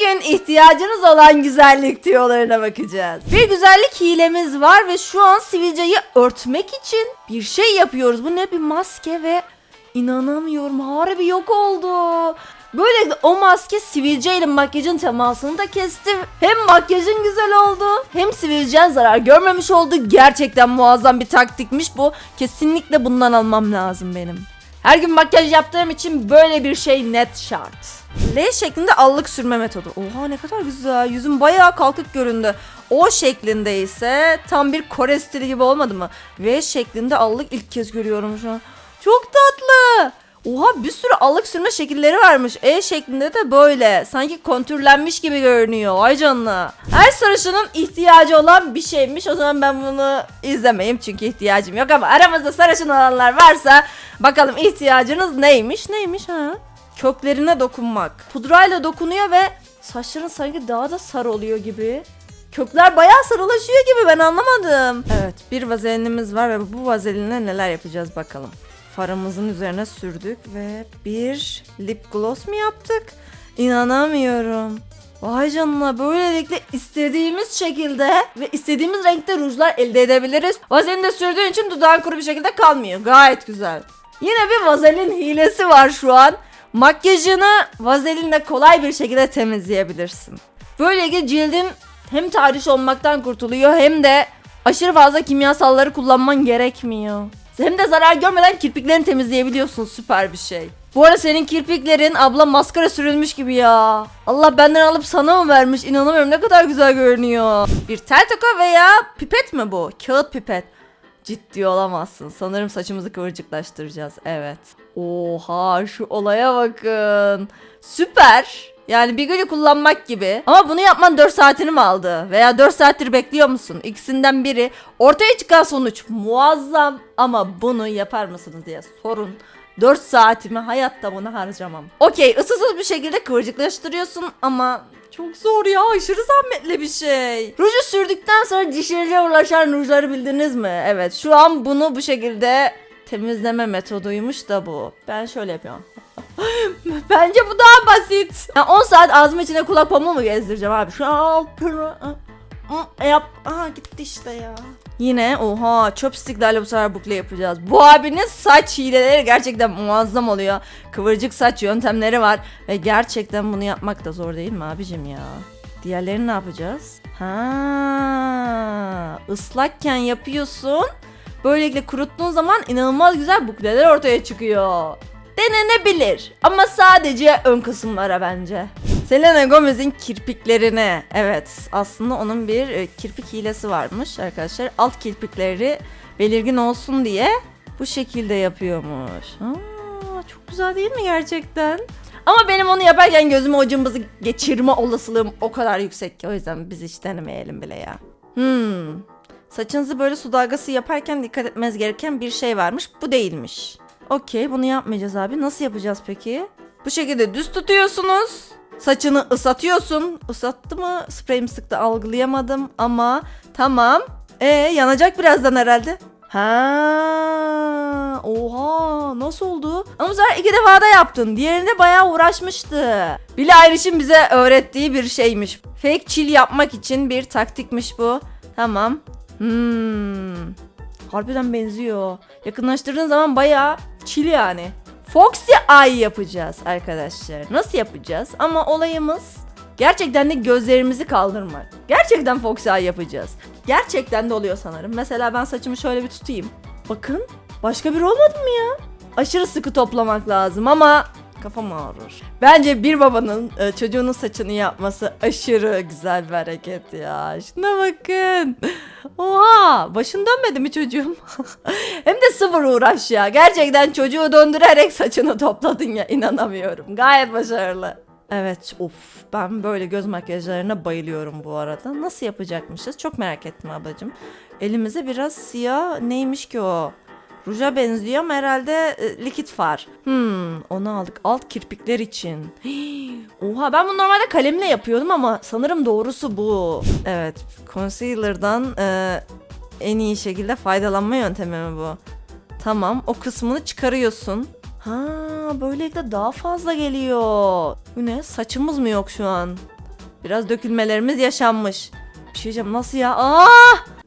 Bugün ihtiyacınız olan güzellik tüyolarına bakacağız. Bir güzellik hilemiz var ve şu an sivilceyi örtmek için bir şey yapıyoruz. Bu ne bir maske ve inanamıyorum harbi yok oldu. Böylelikle o maske sivilceyle makyajın temasını da kesti. Hem makyajın güzel oldu hem sivilcen zarar görmemiş oldu. Gerçekten muazzam bir taktikmiş bu. Kesinlikle bundan almam lazım benim. Her gün makyaj yaptığım için böyle bir şey net şart. L şeklinde allık sürme metodu. Oha ne kadar güzel. Yüzüm bayağı kalkık göründü. O şeklinde ise tam bir Kore stili gibi olmadı mı? V şeklinde allık ilk kez görüyorum şu an. Çok tatlı. Oha bir sürü allık sürme şekilleri varmış. E şeklinde de böyle. Sanki kontürlenmiş gibi görünüyor. Vay canına. Her sarışının ihtiyacı olan bir şeymiş. O zaman ben bunu izlemeyeyim çünkü ihtiyacım yok ama aramızda sarışın olanlar varsa bakalım ihtiyacınız neymiş? Neymiş ha? Köklerine dokunmak. Pudrayla dokunuyor ve saçların sanki daha da sarı oluyor gibi. Kökler bayağı sarılaşıyor gibi ben anlamadım. Evet bir vazelinimiz var ve bu vazelinle neler yapacağız bakalım. Farımızın üzerine sürdük ve bir lip gloss mu yaptık? İnanamıyorum. Vay canına böylelikle istediğimiz şekilde ve istediğimiz renkte rujlar elde edebiliriz. Vazelin de sürdüğün için dudağın kuru bir şekilde kalmıyor. Gayet güzel. Yine bir vazelin hilesi var şu an. Makyajını vazelinle kolay bir şekilde temizleyebilirsin. Böylelikle cildin hem tahriş olmaktan kurtuluyor hem de aşırı fazla kimyasalları kullanman gerekmiyor. Hem de zarar görmeden kirpiklerini temizleyebiliyorsun süper bir şey. Bu arada senin kirpiklerin abla maskara sürülmüş gibi ya. Allah benden alıp sana mı vermiş inanamıyorum ne kadar güzel görünüyor. Bir tel toka veya pipet mi bu? Kağıt pipet. Ciddi olamazsın. Sanırım saçımızı kıvırcıklaştıracağız. Evet. Oha şu olaya bakın. Süper. Yani bir günü kullanmak gibi. Ama bunu yapman 4 saatini mi aldı? Veya 4 saattir bekliyor musun? İkisinden biri. Ortaya çıkan sonuç muazzam ama bunu yapar mısınız diye sorun. 4 saatimi hayatta bunu harcamam. Okey ısısız bir şekilde kıvırcıklaştırıyorsun ama çok zor ya aşırı zahmetli bir şey. Ruju sürdükten sonra dişlerine ulaşan rujları bildiniz mi? Evet şu an bunu bu şekilde temizleme metoduymuş da bu. Ben şöyle yapıyorum. Bence bu daha basit. Ya 10 saat ağzım içine kulak pamuğu mu gezdireceğim abi? Şu an yap. Aha gitti işte ya. Yine oha chopsticklerle bu sefer bukle yapacağız. Bu abinin saç hileleri gerçekten muazzam oluyor. Kıvırcık saç yöntemleri var. Ve gerçekten bunu yapmak da zor değil mi abicim ya? Diğerlerini ne yapacağız? Ha, ıslakken yapıyorsun. Böylelikle kuruttuğun zaman inanılmaz güzel bukleler ortaya çıkıyor. Denenebilir ama sadece ön kısımlara bence. Selena Gomez'in kirpiklerine evet aslında onun bir e, kirpik hilesi varmış arkadaşlar. Alt kirpikleri belirgin olsun diye bu şekilde yapıyormuş. Aa, çok güzel değil mi gerçekten? Ama benim onu yaparken gözüme o cımbızı geçirme olasılığım o kadar yüksek ki o yüzden biz hiç denemeyelim bile ya. Hmm. Saçınızı böyle su dalgası yaparken dikkat etmeniz gereken bir şey varmış. Bu değilmiş. Okey bunu yapmayacağız abi. Nasıl yapacağız peki? Bu şekilde düz tutuyorsunuz. Saçını ıslatıyorsun. Isattı mı? Sprey mi sıktı algılayamadım ama tamam. E yanacak birazdan herhalde. Ha, oha nasıl oldu? Ama bu iki defa da yaptın. Diğerinde bayağı uğraşmıştı. Billie Eilish'in bize öğrettiği bir şeymiş. Fake chill yapmak için bir taktikmiş bu. Tamam. Hmm. Harbiden benziyor. Yakınlaştırdığın zaman bayağı chill yani. Foxy Eye yapacağız arkadaşlar. Nasıl yapacağız? Ama olayımız gerçekten de gözlerimizi kaldırmak. Gerçekten Foxy Eye yapacağız. Gerçekten de oluyor sanırım. Mesela ben saçımı şöyle bir tutayım. Bakın başka bir olmadı mı ya? Aşırı sıkı toplamak lazım ama kafam ağrır. Bence bir babanın e, çocuğunun saçını yapması aşırı güzel bir hareket ya. Şuna bakın. Oha başın dönmedi mi çocuğum? Hem de sıfır uğraş ya. Gerçekten çocuğu döndürerek saçını topladın ya inanamıyorum. Gayet başarılı. Evet of ben böyle göz makyajlarına bayılıyorum bu arada. Nasıl yapacakmışız çok merak ettim ablacığım. Elimize biraz siyah neymiş ki o? Ruja benziyor ama herhalde e, likit far. Hmm, onu aldık. Alt kirpikler için. Hii, Oha ben bunu normalde kalemle yapıyordum ama sanırım doğrusu bu. Evet, concealer'dan e, en iyi şekilde faydalanma yöntemi mi bu? Tamam, o kısmını çıkarıyorsun. Ha, böylelikle daha fazla geliyor. Bu ne? Saçımız mı yok şu an? Biraz dökülmelerimiz yaşanmış. Bir şey diyeceğim nasıl ya? Aa!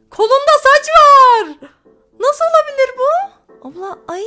Kolunda saç var. Nasıl olabilir bu? Abla ay.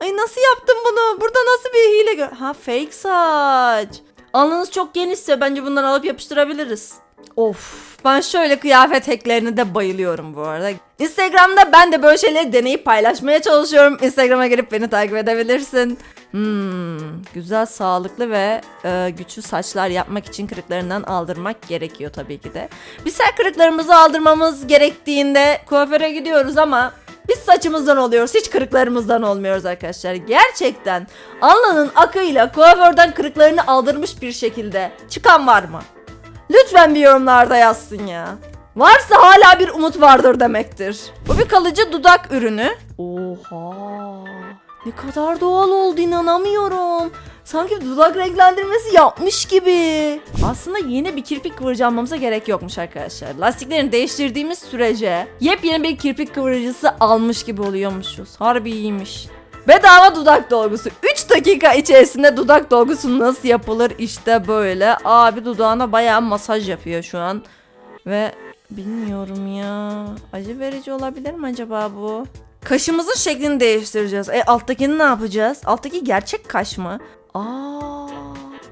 Ay nasıl yaptın bunu? Burada nasıl bir hile gör? Ha fake saç. Alnınız çok genişse bence bundan alıp yapıştırabiliriz. Of ben şöyle kıyafet hacklerine de bayılıyorum bu arada. Instagram'da ben de böyle şeyleri deneyip paylaşmaya çalışıyorum. Instagram'a girip beni takip edebilirsin. Hmm, güzel, sağlıklı ve e, güçlü saçlar yapmak için kırıklarından aldırmak gerekiyor tabii ki de. Biz her kırıklarımızı aldırmamız gerektiğinde kuaföre gidiyoruz ama biz saçımızdan oluyoruz. Hiç kırıklarımızdan olmuyoruz arkadaşlar. Gerçekten alnının akıyla kuaförden kırıklarını aldırmış bir şekilde çıkan var mı? Lütfen bir yorumlarda yazsın ya. Varsa hala bir umut vardır demektir. Bu bir kalıcı dudak ürünü. Oha. Ne kadar doğal oldu inanamıyorum. Sanki dudak renklendirmesi yapmış gibi. Aslında yeni bir kirpik kıvırcı gerek yokmuş arkadaşlar. Lastiklerini değiştirdiğimiz sürece yepyeni bir kirpik kıvırıcısı almış gibi oluyormuşuz. Harbi iyiymiş. Bedava dudak dolgusu. 3 dakika içerisinde dudak dolgusu nasıl yapılır işte böyle. Abi dudağına bayağı masaj yapıyor şu an. Ve bilmiyorum ya. Acı verici olabilir mi acaba bu? Kaşımızın şeklini değiştireceğiz. E alttakini ne yapacağız? Alttaki gerçek kaş mı? Aa,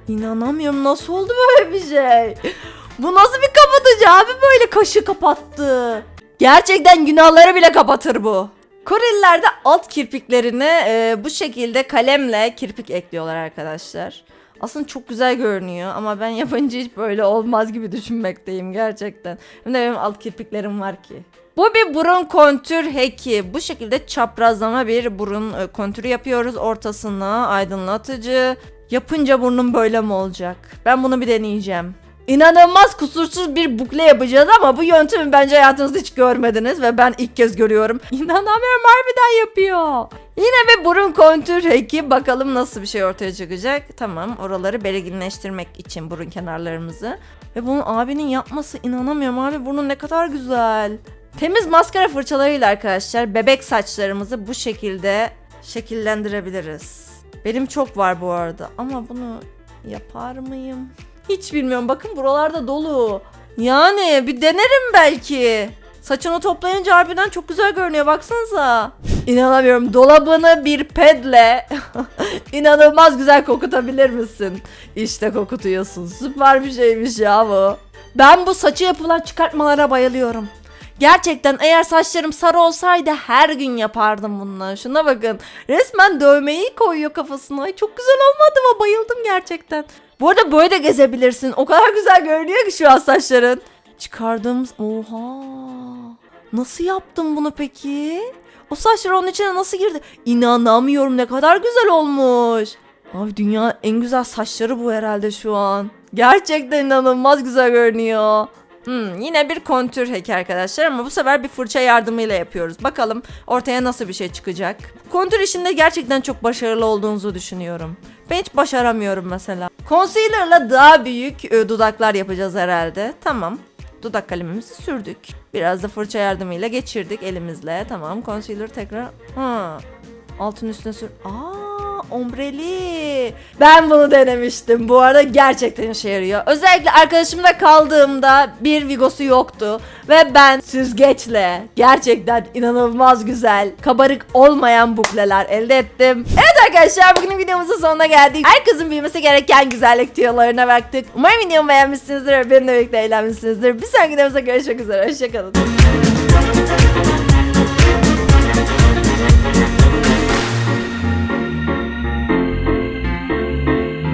inanamıyorum nasıl oldu böyle bir şey? Bu nasıl bir kapatıcı abi böyle kaşı kapattı. Gerçekten günahları bile kapatır bu. Koreliler de alt kirpiklerine e, bu şekilde kalemle kirpik ekliyorlar arkadaşlar. Aslında çok güzel görünüyor ama ben yapınca hiç böyle olmaz gibi düşünmekteyim gerçekten. Hem de benim alt kirpiklerim var ki. Bu bir burun kontür heki. Bu şekilde çaprazlama bir burun e, kontürü yapıyoruz. Ortasına aydınlatıcı. Yapınca burnum böyle mi olacak? Ben bunu bir deneyeceğim. İnanılmaz kusursuz bir bukle yapacağız ama bu yöntemi bence hayatınızda hiç görmediniz ve ben ilk kez görüyorum. İnanamıyorum harbiden yapıyor. Yine bir burun kontür heki bakalım nasıl bir şey ortaya çıkacak. Tamam oraları belirginleştirmek için burun kenarlarımızı. Ve bunu abinin yapması inanamıyorum abi burnun ne kadar güzel. Temiz maskara fırçalarıyla arkadaşlar bebek saçlarımızı bu şekilde şekillendirebiliriz. Benim çok var bu arada ama bunu yapar mıyım? Hiç bilmiyorum. Bakın buralarda dolu. Yani bir denerim belki. Saçını toplayınca harbiden çok güzel görünüyor baksanıza. İnanamıyorum. Dolabını bir pedle inanılmaz güzel kokutabilir misin? İşte kokutuyorsun. Süper bir şeymiş ya bu. Ben bu saçı yapılan çıkartmalara bayılıyorum. Gerçekten eğer saçlarım sarı olsaydı her gün yapardım bunları. Şuna bakın. Resmen dövmeyi koyuyor kafasına. Ay çok güzel olmadı mı? Bayıldım gerçekten. Bu arada böyle de gezebilirsin. O kadar güzel görünüyor ki şu an saçların. Çıkardığımız... Oha. Nasıl yaptın bunu peki? O saçlar onun içine nasıl girdi? İnanamıyorum ne kadar güzel olmuş. Abi dünyanın en güzel saçları bu herhalde şu an. Gerçekten inanılmaz güzel görünüyor. Hmm, yine bir kontür heki arkadaşlar ama bu sefer bir fırça yardımıyla yapıyoruz. Bakalım ortaya nasıl bir şey çıkacak. Kontür işinde gerçekten çok başarılı olduğunuzu düşünüyorum. Ben hiç başaramıyorum mesela. Concealer'la daha büyük e, dudaklar yapacağız herhalde. Tamam. Dudak kalemimizi sürdük. Biraz da fırça yardımıyla geçirdik elimizle. Tamam. Concealer tekrar. Ha. Altın üstüne sür. Aa, ombreli. Ben bunu denemiştim. Bu arada gerçekten işe yarıyor. Özellikle arkadaşımla kaldığımda bir vigosu yoktu. Ve ben süzgeçle gerçekten inanılmaz güzel, kabarık olmayan bukleler elde ettim. Evet arkadaşlar bugünün videomuzun sonuna geldik. Her kızın bilmesi gereken güzellik tüyolarına baktık. Umarım videomu beğenmişsinizdir ve benimle birlikte eğlenmişsinizdir. Bir sonraki videomuzda görüşmek üzere. Hoşçakalın.